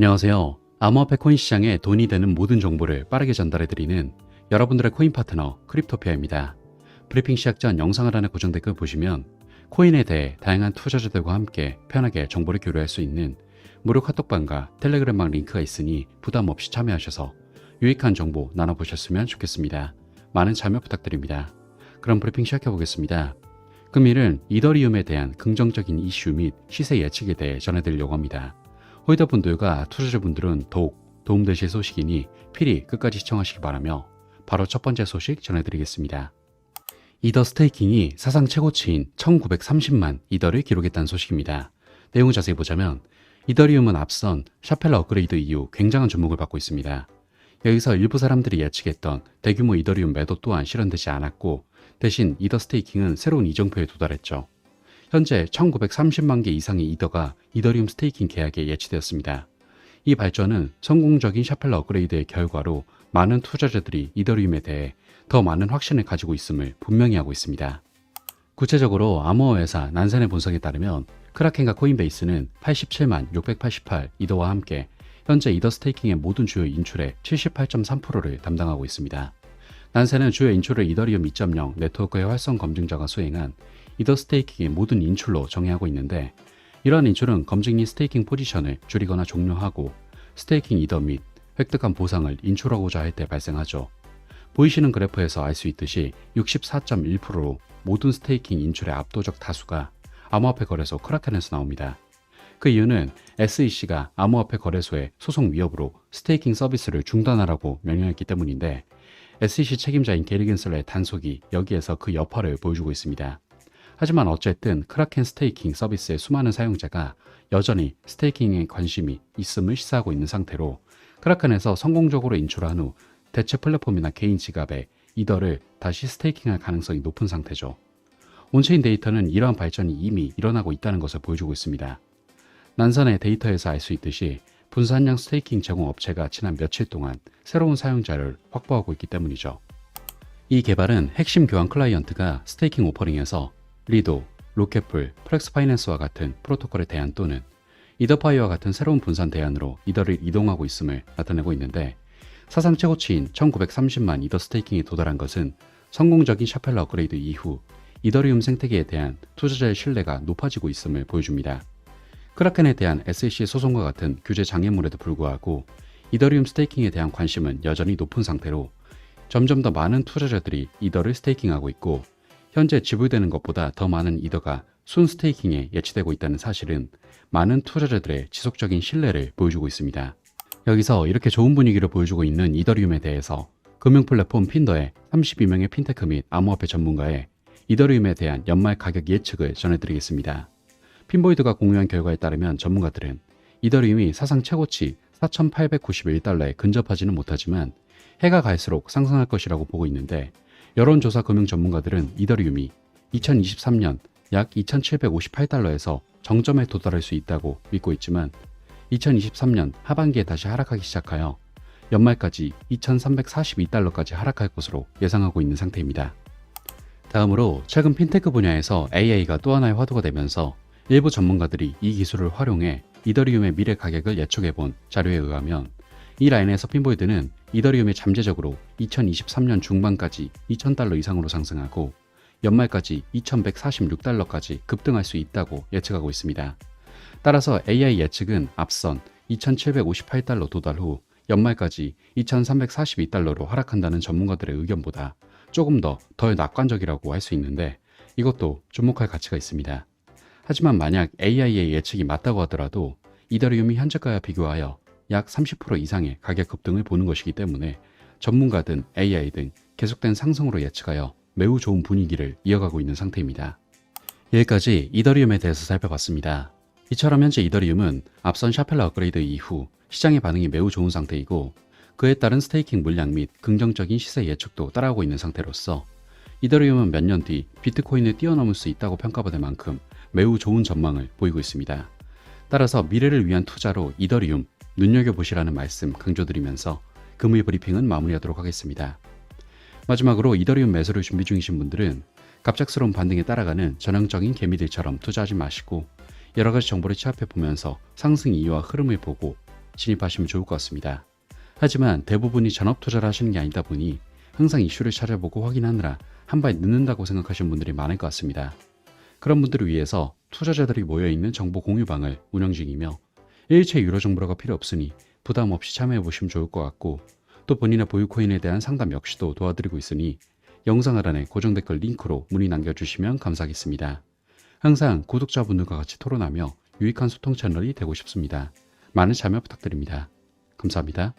안녕하세요. 암호화폐 코인 시장에 돈이 되는 모든 정보를 빠르게 전달해드리는 여러분들의 코인 파트너 크립토피아입니다. 브리핑 시작 전 영상 하단의 고정 댓글 보시면 코인에 대해 다양한 투자자들과 함께 편하게 정보를 교류할 수 있는 무료 카톡방과 텔레그램방 링크가 있으니 부담 없이 참여하셔서 유익한 정보 나눠보셨으면 좋겠습니다. 많은 참여 부탁드립니다. 그럼 브리핑 시작해 보겠습니다. 금일은 이더리움에 대한 긍정적인 이슈 및 시세 예측에 대해 전해드리려고 합니다. 홀더분들과 투자자 분들은 더욱 도움되실 소식이니 필히 끝까지 시청하시기 바라며 바로 첫 번째 소식 전해드리겠습니다. 이더 스테이킹이 사상 최고치인 1930만 이더를 기록했다는 소식입니다. 내용을 자세히 보자면 이더리움은 앞선 샤펠러 업그레이드 이후 굉장한 주목을 받고 있습니다. 여기서 일부 사람들이 예측했던 대규모 이더리움 매도 또한 실현되지 않았고 대신 이더 스테이킹은 새로운 이정표에 도달했죠. 현재 1930만 개 이상의 이더가 이더리움 스테이킹 계약에 예치되었습니다. 이 발전은 성공적인 샤펠러 업그레이드의 결과로 많은 투자자들이 이더리움에 대해 더 많은 확신을 가지고 있음을 분명히 하고 있습니다. 구체적으로 암호화 회사 난산의 분석에 따르면 크라켄과 코인베이스는 87만 688 이더와 함께 현재 이더 스테이킹의 모든 주요 인출의 78.3%를 담당하고 있습니다. 난센은 주요 인출을 이더리움 2.0 네트워크의 활성 검증자가 수행한 이더 스테이킹의 모든 인출로 정의하고 있는데 이러한 인출은 검증인 스테이킹 포지션을 줄이거나 종료하고 스테이킹 이더 및 획득한 보상을 인출하고자 할 때 발생하죠. 보이시는 그래프에서 알 수 있듯이 64.1%로 모든 스테이킹 인출의 압도적 다수가 암호화폐 거래소 크라켄에서 나옵니다. 그 이유는 SEC가 암호화폐 거래소의 소송 위협으로 스테이킹 서비스를 중단하라고 명령했기 때문인데 SEC 책임자인 게리 겐슬러의 단속이 여기에서 그 여파를 보여주고 있습니다. 하지만 어쨌든 크라켄 스테이킹 서비스의 수많은 사용자가 여전히 스테이킹에 관심이 있음을 시사하고 있는 상태로 크라켄에서 성공적으로 인출한 후 대체 플랫폼이나 개인 지갑에 이더를 다시 스테이킹할 가능성이 높은 상태죠. 온체인 데이터는 이러한 발전이 이미 일어나고 있다는 것을 보여주고 있습니다. 난산의 데이터에서 알 수 있듯이 분산형 스테이킹 제공 업체가 지난 며칠 동안 새로운 사용자를 확보하고 있기 때문이죠. 이 개발은 핵심 교환 클라이언트가 스테이킹 오퍼링에서 리도, 로켓풀, 프렉스 파이낸스와 같은 프로토콜의 대안 또는 이더파이와 같은 새로운 분산 대안으로 이더를 이동하고 있음을 나타내고 있는데 사상 최고치인 1930만 이더 스테이킹에 도달한 것은 성공적인 샤펠러 업그레이드 이후 이더리움 생태계에 대한 투자자의 신뢰가 높아지고 있음을 보여줍니다. 크라켄에 대한 SEC 소송과 같은 규제 장애물에도 불구하고 이더리움 스테이킹에 대한 관심은 여전히 높은 상태로 점점 더 많은 투자자들이 이더를 스테이킹하고 있고 현재 지불되는 것보다 더 많은 이더가 순 스테이킹에 예치되고 있다는 사실은 많은 투자자들의 지속적인 신뢰를 보여주고 있습니다. 여기서 이렇게 좋은 분위기를 보여주고 있는 이더리움에 대해서 금융 플랫폼 핀더의 32명의 핀테크 및 암호화폐 전문가의 이더리움에 대한 연말 가격 예측을 전해드리겠습니다. 핀보이드가 공유한 결과에 따르면 전문가들은 이더리움이 사상 최고치 4,891달러에 근접하지는 못하지만 해가 갈수록 상승할 것이라고 보고 있는데 여론조사 금융 전문가들은 이더리움이 2023년 약 2,758달러에서 정점에 도달할 수 있다고 믿고 있지만 2023년 하반기에 다시 하락하기 시작하여 연말까지 2,342달러까지 하락할 것으로 예상하고 있는 상태입니다. 다음으로 최근 핀테크 분야에서 AI가 또 하나의 화두가 되면서 일부 전문가들이 이 기술을 활용해 이더리움의 미래 가격을 예측해 본 자료에 의하면 이 라인에서 핀보이드는 이더리움이 잠재적으로 2023년 중반까지 2,000달러 이상으로 상승하고 연말까지 2,146달러까지 급등할 수 있다고 예측하고 있습니다. 따라서 AI 예측은 앞선 2,758달러 도달 후 연말까지 2,342달러로 하락한다는 전문가들의 의견보다 조금 더 덜 낙관적이라고 할 수 있는데 이것도 주목할 가치가 있습니다. 하지만 만약 AI의 예측이 맞다고 하더라도 이더리움이 현재가와 비교하여 약 30% 이상의 가격 급등을 보는 것이기 때문에 전문가든 AI든 계속된 상승으로 예측하여 매우 좋은 분위기를 이어가고 있는 상태입니다. 여기까지 이더리움에 대해서 살펴봤습니다. 이처럼 현재 이더리움은 앞선 샤펠러 업그레이드 이후 시장의 반응이 매우 좋은 상태이고 그에 따른 스테이킹 물량 및 긍정적인 시세 예측도 따라오고 있는 상태로서 이더리움은 몇 년 뒤 비트코인을 뛰어넘을 수 있다고 평가받을 만큼 매우 좋은 전망을 보이고 있습니다. 따라서 미래를 위한 투자로 이더리움 눈여겨보시라는 말씀 강조드리면서 금일 브리핑은 마무리하도록 하겠습니다. 마지막으로 이더리움 매수를 준비 중이신 분들은 갑작스러운 반등에 따라가는 전형적인 개미들처럼 투자하지 마시고 여러 가지 정보를 취합해 보면서 상승 이유와 흐름을 보고 진입하시면 좋을 것 같습니다. 하지만 대부분이 전업 투자를 하시는 게 아니다 보니 항상 이슈를 찾아보고 확인하느라 한 발 늦는다고 생각하시는 분들이 많을 것 같습니다. 그런 분들을 위해서 투자자들이 모여있는 정보 공유방을 운영 중이며 일체 유료 정보가 필요 없으니 부담 없이 참여해 보시면 좋을 것 같고 또 본인의 보유 코인에 대한 상담 역시도 도와드리고 있으니 영상 하단에 고정 댓글 링크로 문의 남겨주시면 감사하겠습니다. 항상 구독자분들과 같이 토론하며 유익한 소통 채널이 되고 싶습니다. 많은 참여 부탁드립니다. 감사합니다.